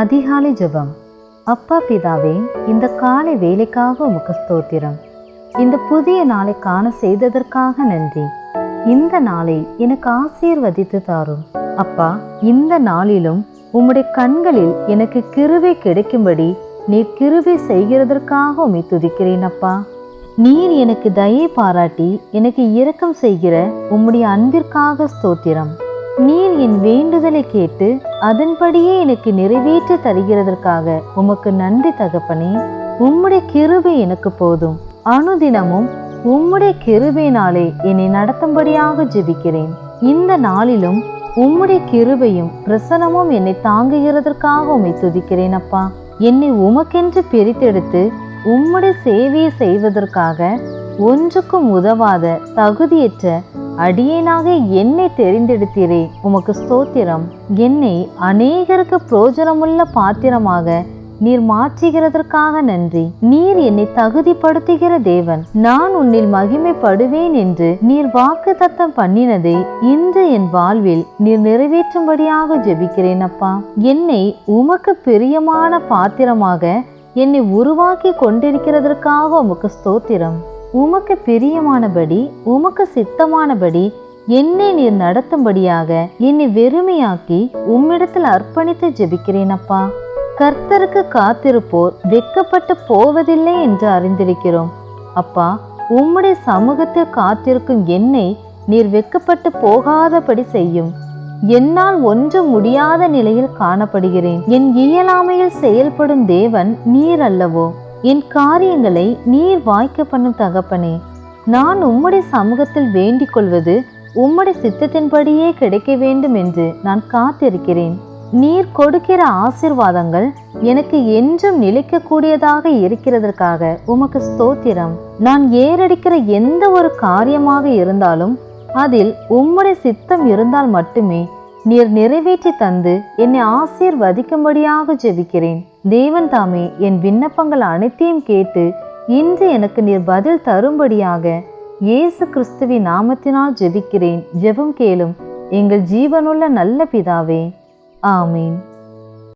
அதிகாலை ஜபம். அப்பா பிதாவே இந்த காலை வேலைக்காக உமக்கு ஸ்தோத்திரம். இந்த புதிய நாளை காண செய்ததற்காக நன்றி. இந்த நாளை எனக்கு ஆசீர்வதித்து தாரும். அப்பா இந்த நாளிலும் உம்முடைய கண்களில் எனக்கு கிருவை கிடைக்கும்படி நீர் கிருவை செய்கிறதற்காக உம்மை துதிக்கிறேன் அப்பா. நீர் எனக்கு தயை பாராட்டி எனக்கு இரக்கம் செய்கிற உம்முடைய அன்பிற்காக ஸ்தோத்திரம். நீர் என் வேண்டுதலை கேட்டு அதன்படியே எனக்கு நிறைவேற்ற தருகிறதற்காக உமக்கு நன்றி தகப்பனே. உம்முடைய கிருபை எனக்கு போதும். அனுதினமும் உம்முடைய கிருபையினாலே என்னை நடத்தும்படியாக ஜெபிக்கிறேன். இந்த நாளிலும் உம்முடைய கிருபையும் பிரசனமும் என்னை தாங்குகிறதற்காக உம்மை துதிக்கிறேன் அப்பா. என்னை உமக்கென்று பிரித்தெடுத்து உம்முடைய சேவையை செய்வதற்காக ஒன்றுக்கும் உதவாத தகுதியற்ற அடியேனாக என்னை தெரிந்தெடுத்தீரே. உமக்கு ஸ்தோத்திரம். என்னை அநேகருக்கு புரோஜனமுள்ள பாத்திரமாக நீர் மாற்றுகிறதற்காக நன்றி. நீர் என்னை தகுதிப்படுத்துகிற தேவன். நான் உன்னில் மகிமைப்படுவேன் என்று நீர் வாக்கு தத்தம் பண்ணினதை இன்று என் வாழ்வில் நீர் நிறைவேற்றும்படியாக ஜெபிக்கிறேன் அப்பா. என்னை உமக்கு பிரியமான பாத்திரமாக என்னை உருவாக்கி கொண்டிருக்கிறதற்காக உமக்கு ஸ்தோத்திரம். உமக்கு பிரியமானபடி உமக்கு சித்தமானபடி என்னை நீர் நடத்தும்படியாக என்னை வெறுமையாக்கி உம்மிடத்தில் அர்ப்பணித்து ஜெபிக்கிறேன் அப்பா கர்த்தருக்கு காத்திருப்போர் வெக்கப்பட்டு போவதில்லை என்று அறிந்திருக்கிறோம். அப்பா உம்முடைய சமூகத்தில் காத்திருக்கும் என்னை நீர் வெக்கப்பட்டு போகாதபடி செய்யும். என்னால் ஒன்றும் முடியாத நிலையில் காணப்படுகிறேன். என் இயலாமையில் செயல்படும் தேவன் நீர் அல்லவோ என் காரியங்களை நீர் வாய்க்க பண்ணும் தகப்பனே நான் உம்முடைய சமூகத்தில் வேண்டிக் கொள்வது உம்முடைய சித்தத்தின்படியே கிடைக்க வேண்டும் என்று நான் காத்திருக்கிறேன். நீர் கொடுக்கிற ஆசிர்வாதங்கள் எனக்கு என்றும் நிலைக்கக்கூடியதாக இருக்கிறதற்காக உமக்கு ஸ்தோத்திரம். நான் ஏறடிக்கிற எந்த ஒரு காரியமாக இருந்தாலும் அதில் உம்முடைய சித்தம் இருந்தால் மட்டுமே நீர் நிறைவேற்றி தந்து என்னை ஆசீர்வதிக்கும்படியாக ஜெபிக்கிறேன். தேவன் தாமே என் விண்ணப்பங்கள் அனைத்தையும் கேட்டு இன்று எனக்கு நீர் பதில் தரும்படியாக இயேசு கிறிஸ்துவின் நாமத்தினால் ஜெபிக்கிறேன். ஜெபம் கேளும் எங்கள் ஜீவனுள்ள நல்ல பிதாவே. ஆமீன்.